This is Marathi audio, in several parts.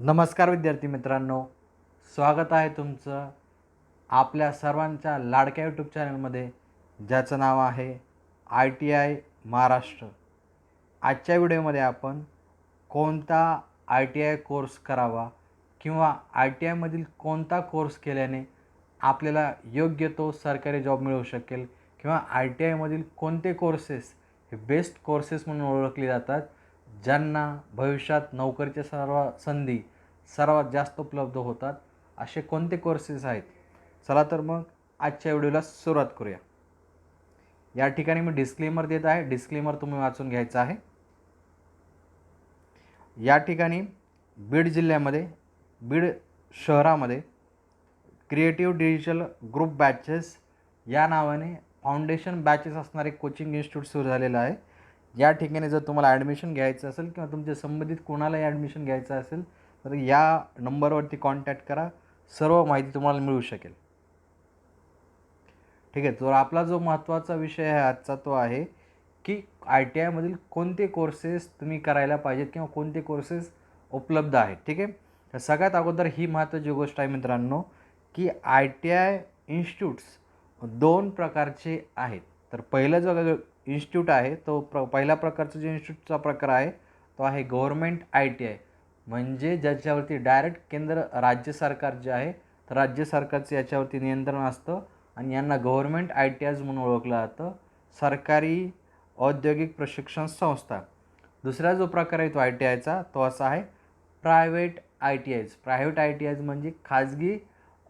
नमस्कार विद्यार्थी मित्रांनो स्वागत आहे तुमचं आपल्या सर्वांच्या लाडक्या यूट्यूब चॅनलमध्ये ज्याचं नाव आहे आय टी आय महाराष्ट्र. आजच्या व्हिडिओमध्ये आपण कोणता आय टी आय कोर्स करावा किंवा आय टी आयमधील कोणता कोर्स केल्याने आपल्याला योग्य तो सरकारी जॉब मिळू शकेल किंवा आय टी आयमधील कोणते कोर्सेस हे बेस्ट कोर्सेस म्हणून ओळखले जातात ज्यांना भविष्यात नोकरीच्या सर्व संधी सर्वात जास्त उपलब्ध होतात असे कोणते कोर्सेस आहेत? चला तर मग आजच्या व्हिडिओला सुरुवात करूया. या ठिकाणी मी डिस्क्लेमर देत आहे. डिस्क्लेमर तुम्ही वाचून घ्यायचं आहे. या ठिकाणी बीड जिल्ह्यामध्ये बीड शहरामध्ये क्रिएटिव्ह डिजिटल ग्रुप बॅचेस या नावाने फाउंडेशन बॅचेस असणारे कोचिंग इन्स्टिट्यूट सुरू झालेलं आहे. या ठिकाणी जर तुम्हाला ॲडमिशन घ्यायचं असेल किंवा तुमच्या संबंधित कोणालाही ॲडमिशन घ्यायचं असेल तर या नंबरवरती कॉन्टॅक्ट करा. सर्व माहिती तुम्हाला मिळू शकेल. ठीक आहे तर आपला जो महत्त्वाचा विषय आहे आजचा तो आहे की आय टी आयमधील कोणते कोर्सेस तुम्ही करायला पाहिजेत किंवा कोणते कोर्सेस उपलब्ध आहेत. ठीक आहे? तर सगळ्यात अगोदर ही महत्त्वाची गोष्ट आहे मित्रांनो की आय टी आय इन्स्टिट्यूट्स दोन प्रकारचे आहेत. तर पहिलं जो इन्स्टिट्यूट आहे तो प्र पहिल्या प्रकारचा जो इन्स्टिट्यूटचा प्रकार आहे तो आहे गव्हर्मेंट आय टी आय. म्हणजे ज्याच्यावरती डायरेक्ट केंद्र राज्य सरकार जे आहे तर राज्य सरकारचं याच्यावरती नियंत्रण असतं आणि यांना गव्हर्मेंट आय टी आयज म्हणून ओळखलं जातं सरकारी औद्योगिक प्रशिक्षण संस्था. दुसरा जो प्रकार आहे तो आय टी आयचा तो असा आहे private I T Is private I T Is म्हणजे खाजगी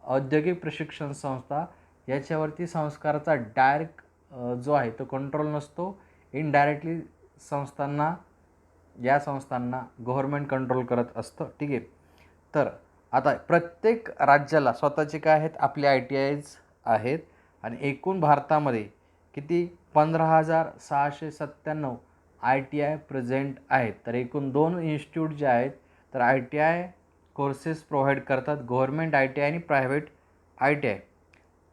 औद्योगिक प्रशिक्षण संस्था याच्यावरती संस्काराचा डायरेक्ट जो आहे तो कंट्रोल नसतो. इनडायरेक्टली संस्थांना या संस्थांना गव्हर्मेंट कंट्रोल करत असतं. ठीक आहे? तर आता प्रत्येक राज्याला स्वतःचे काय आहेत? आपले आय टी आयज आहेत. आणि एकूण भारतामध्ये किती? पंधरा हजार सहाशे सत्त्याण्णव आय टी आय प्रेझेंट आहेत. तर एकूण दोन इन्स्टिट्यूट जे आहेत तर I T I courses provide करतात. गव्हर्मेंट आय टी आय आणि प्रायव्हेट आय टी आय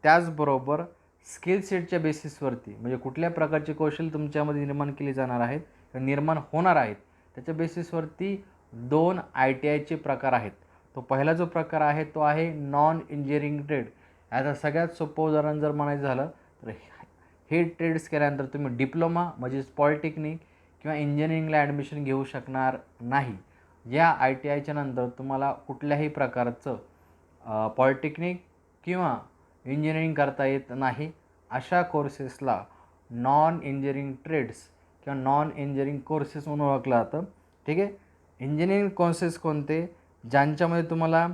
त्याचबरोबर स्किल सेटच्या बेसिसवरती म्हणजे कुठल्या प्रकारचे कौशल्य तुमच्यामध्ये निर्माण केली जाणार आहेत निर्माण होणार आहेत त्याच्या बेसिसवरती दोन आय टी आयचे प्रकार आहेत. तो पहिला जो प्रकार आहे तो आहे नॉन इंजिनिअरिंग ट्रेड. आता सगळ्यात सोपं उदाहरण जर म्हणायचं झालं तर हे ट्रेड्स केल्यानंतर तुम्ही डिप्लोमा म्हणजेच पॉलिटेक्निक किंवा इंजिनिअरिंगला ॲडमिशन घेऊ शकणार नाही. या आय टी आयच्या नंतर तुम्हाला कुठल्याही प्रकारचं पॉलिटेक्निक किंवा इंजिनिअरिंग करता येत नाही. अशा कोर्सेसला नॉन इंजिनिअरिंग ट्रेड्स किंवा नॉन इंजिनिअरिंग कोर्सेस म्हणून ओळखलं जातं. ठीक आहे? इंजिनिअरिंग कोर्सेस कोणते? ज्यांच्यामध्ये तुम्हाला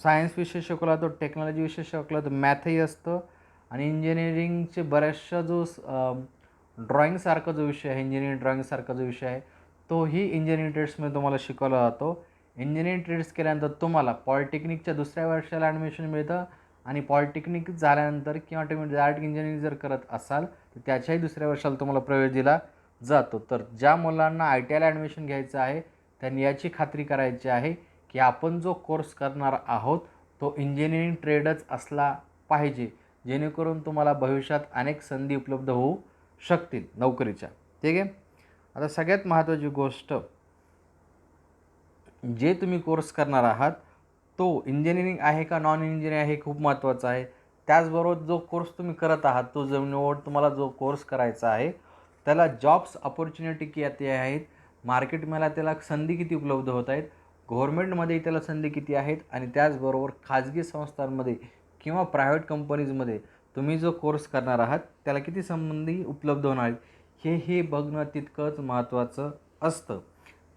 सायन्स विषय शिकवला जातो टेक्नॉलॉजी विषय शिकवला जातो मॅथही असतं. आणि इंजिनिअरिंगचे बऱ्याचशा जो ड्रॉईंगसारखा जो विषय आहे इंजिनिअरिंग ड्रॉइंगसारखा जो विषय आहे तोही इंजिनिअरिंग ट्रेड्समध्ये तुम्हाला शिकवला जातो. इंजिनिअरिंग ट्रेड्स केल्यानंतर तुम्हाला पॉलिटेक्निकच्या दुसऱ्या वर्षाला ॲडमिशन मिळतं. आणि पॉलिटेक्निक झाल्यानंतर किंवा तुम्ही डायरेक्ट इंजिनिअरिंग जर करत असाल तर त्याच्याही दुसऱ्या वर्षाला तुम्हाला प्रवेश दिला जातो. तर ज्या मुलांना आय टी आयला ॲडमिशन घ्यायचं आहे त्यांनी याची खात्री करायची आहे की आपण जो कोर्स करणार आहोत तो इंजिनिअरिंग ट्रेडच असला पाहिजे जेणेकरून तुम्हाला भविष्यात अनेक संधी उपलब्ध होऊ शकतील नोकरीच्या. ठीक आहे? आता सगळ्यात महत्त्वाची गोष्ट जे तुम्ही कोर्स करणार आहात तो इंजिनिअरिंग आहे का नॉन इंजिनिअरिंग आहे हे खूप महत्त्वाचं आहे. त्याचबरोबर जो कोर्स तुम्ही करत आहात तो जमिनीवर तुम्हाला जो कोर्स करायचा आहे त्याला जॉब्स ऑपॉर्च्युनिटी किती आहेत. मार्केटमध्ये त्याला संधी किती उपलब्ध होत आहेत? गव्हर्मेंटमध्ये त्याला संधी किती आहेत? आणि त्याचबरोबर खाजगी संस्थांमध्ये किंवा प्रायव्हेट कंपनीजमध्ये तुम्ही जो कोर्स करणार आहात त्याला किती संबंधी उपलब्ध होणार आहेत? हे हे बघणं तितकंच महत्त्वाचं असतं.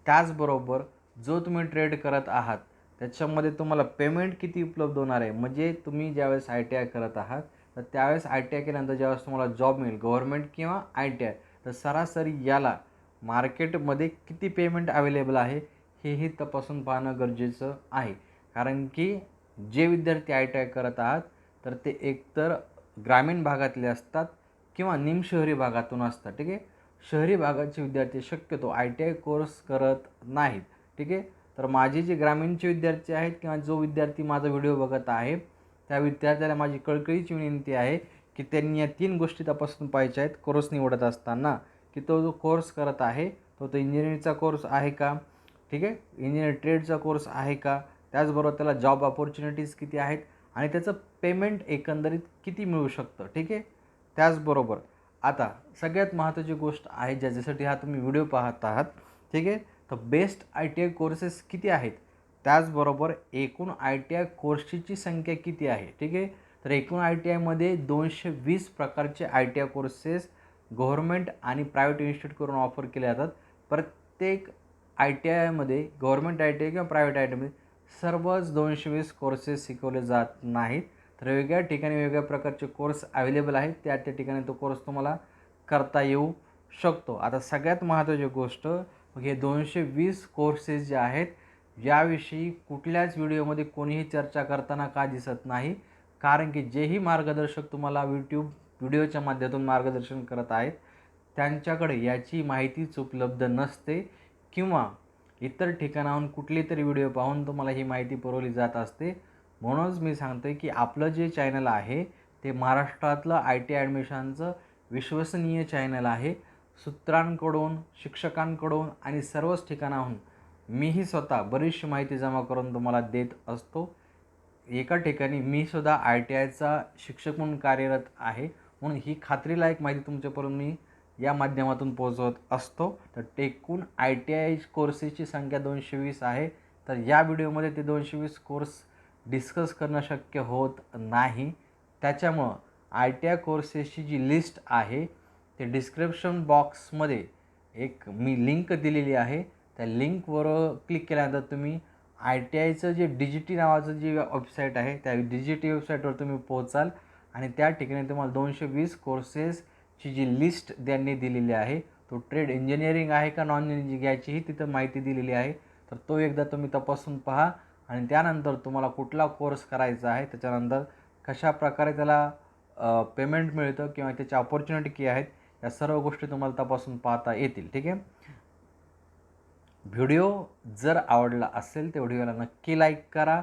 त्याचबरोबर जो तुम्ही ट्रेड करत आहात त्याच्यामध्ये तुम्हाला पेमेंट किती उपलब्ध होणार आहे? म्हणजे तुम्ही ज्यावेळेस आय टी आय करत आहात तर त्यावेळेस आय टी आय केल्यानंतर ज्यावेळेस तुम्हाला जॉब मिळेल गव्हर्मेंट किंवा आय टी आय तर सरासरी याला मार्केटमध्ये किती पेमेंट अवेलेबल आहे हेही तपासून पाहणं गरजेचं आहे. कारण की जे विद्यार्थी आय टी आय करत आहात तर ते एकतर ग्रामीण भागातले असतात किंवा निमशहरी भागातून असतात ठीक आहे? शहरी भागाचे विद्यार्थी शक्यतो आय टी आय कोर्स करत नाहीत ठीक आहे? तर माझे जे ग्रामीणचे विद्यार्थी आहेत किंवा जो विद्यार्थी माझा व्हिडिओ बघत आहे त्या विद्यार्थ्याला माझी कळकळीची विनंती आहे की त्यांनी या तीन गोष्टी तपासून पाहिजे आहेत कोर्स निवडत असताना. की तो जो कोर्स करत आहे तो तो इंजिनिअरिंगचा कोर्स आहे का? ठीक आहे? इंजिनिअर ट्रेडचा कोर्स आहे का? त्याचबरोबर त्याला जॉब ऑपॉर्च्युनिटीज किती आहेत? आणि त्याचं पेमेंट एकंदरीत किती मिळू शकतं? ठीक आहे? त्याचबरोबर आता सगळ्यात महत्त्वाची गोष्ट आहे ज्याच्यासाठी हा तुम्ही व्हिडिओ पाहत आहात. ठीक आहे? तर best I T I courses किती आहेत? त्याचबरोबर एकूण आय टी आय कोर्सेसची संख्या किती आहे? ठीक आहे? तर एकूण आय टी आयमध्ये दोनशे वीस प्रकारचे I T I courses government आणि प्रायव्हेट इन्स्टिट्यूट करून ऑफर केले जातात. प्रत्येक आय टी आयमध्ये गव्हर्मेंट आय टी आय किंवा प्रायव्हेट आय टी आयमध्ये सर्वच दोनशे वीस कोर्सेस शिकवले जात नाहीत. तर वेगळ्या ठिकाणी वेगळ्या प्रकारचे कोर्स अवेलेबल आहेत. त्या त्या ठिकाणी तो कोर्स तुम्हाला करता येऊ शकतो. आता सगळ्यात महत्त्वाची गोष्ट मग हे दोनशे वीस कोर्सेस जे आहेत याविषयी कुठल्याच व्हिडिओमध्ये कोणीही चर्चा करताना का दिसत नाही. कारण की जेही मार्गदर्शक तुम्हाला यूट्यूब व्हिडिओच्या माध्यमातून मार्गदर्शन करत आहेत त्यांच्याकडे याची माहितीच उपलब्ध नसते किंवा इतर ठिकाणाहून कुठली तरी व्हिडिओ पाहून तुम्हाला ही माहिती पुरवली जात असते. म्हणूनच मी सांगतो की आपलं जे चॅनल आहे ते महाराष्ट्रातलं आय टी ॲडमिशनचं विश्वसनीय चॅनल आहे. सूत्रांकडून शिक्षकांकडून आणि सर्वच ठिकाणाहून मीही स्वतः बरीचशी माहिती जमा करून तुम्हाला देत असतो. एका ठिकाणी मी सुद्धा आय टी आयचा शिक्षक म्हणून कार्यरत आहे. म्हणून ही खात्रीलायक माहिती तुमच्यापर्यंत मी या माध्यमातून पोहोचवत असतो. तर टेकून आय टी आय कोर्सेसची संख्या दोनशे वीस आहे. तर या व्हिडिओमध्ये ते दोनशे वीस कोर्स डिस्कस करणं शक्य होत नाही. त्याच्यामुळं आय टी आय कोर्सेसची जी लिस्ट आहे ते डिस्क्रिप्शन बॉक्समध्ये एक मी लिंक दिलेली आहे. त्या लिंकवर क्लिक केल्यानंतर तुम्ही आय टी आयचं जे डिजिटी नावाचं जे वेबसाईट आहे त्या डिजिटी वेबसाईटवर तुम्ही पोहोचाल आणि त्या ठिकाणी तुम्हाला दोनशे वीस कोर्सेसची जी लिस्ट त्यांनी दिलेली आहे तो ट्रेड इंजिनिअरिंग आहे का नॉन इंजिनिअरिंग याचीही तिथं माहिती दिलेली आहे. तर तो एकदा तुम्ही तपासून पहा आणि त्यानंतर तुम्हाला कुठला कोर्स करायचा आहे त्याच्यानंतर कशा प्रकारे त्याला पेमेंट मिळतं किंवा त्याच्या ऑपॉर्च्युनिटी की आहेत या सर्व गोष्टी तुम्हाला तपासून पाहता येतील ठीक आहे? व्हिडिओ जर आवडला असेल तर व्हिडिओला नक्की लाईक करा.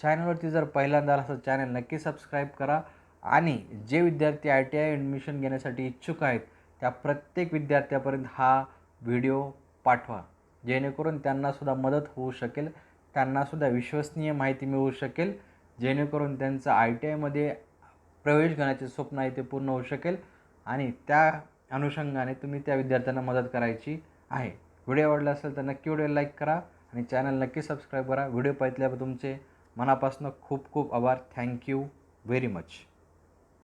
चॅनलवरती जर पहिल्यांदा असेल चॅनल नक्की सबस्क्राईब करा. आणि जे विद्यार्थी आय टी आय ॲडमिशन घेण्यासाठी इच्छुक आहेत त्या प्रत्येक विद्यार्थ्यापर्यंत हा व्हिडिओ पाठवा. जेणेकरून त्यांनासुद्धा मदत होऊ शकेल त्यांनासुद्धा विश्वसनीय माहिती मिळू शकेल जेणेकरून त्यांचं आय टी आयमध्ये प्रवेश घेण्याचे स्वप्न आहे ते पूर्ण होऊ शकेल. आणि त्या अनुषंगाने तुम्ही त्या विद्यार्थ्यांना मदत करायची आहे. व्हिडिओ आवडला असेल तर नक्की व्हिडिओ लाईक करा आणि चॅनल नक्की सबस्क्राईब करा. व्हिडिओ पाहिल्याबद्दल तुमचे मनापासून खूप खूप आभार. Thank you very much.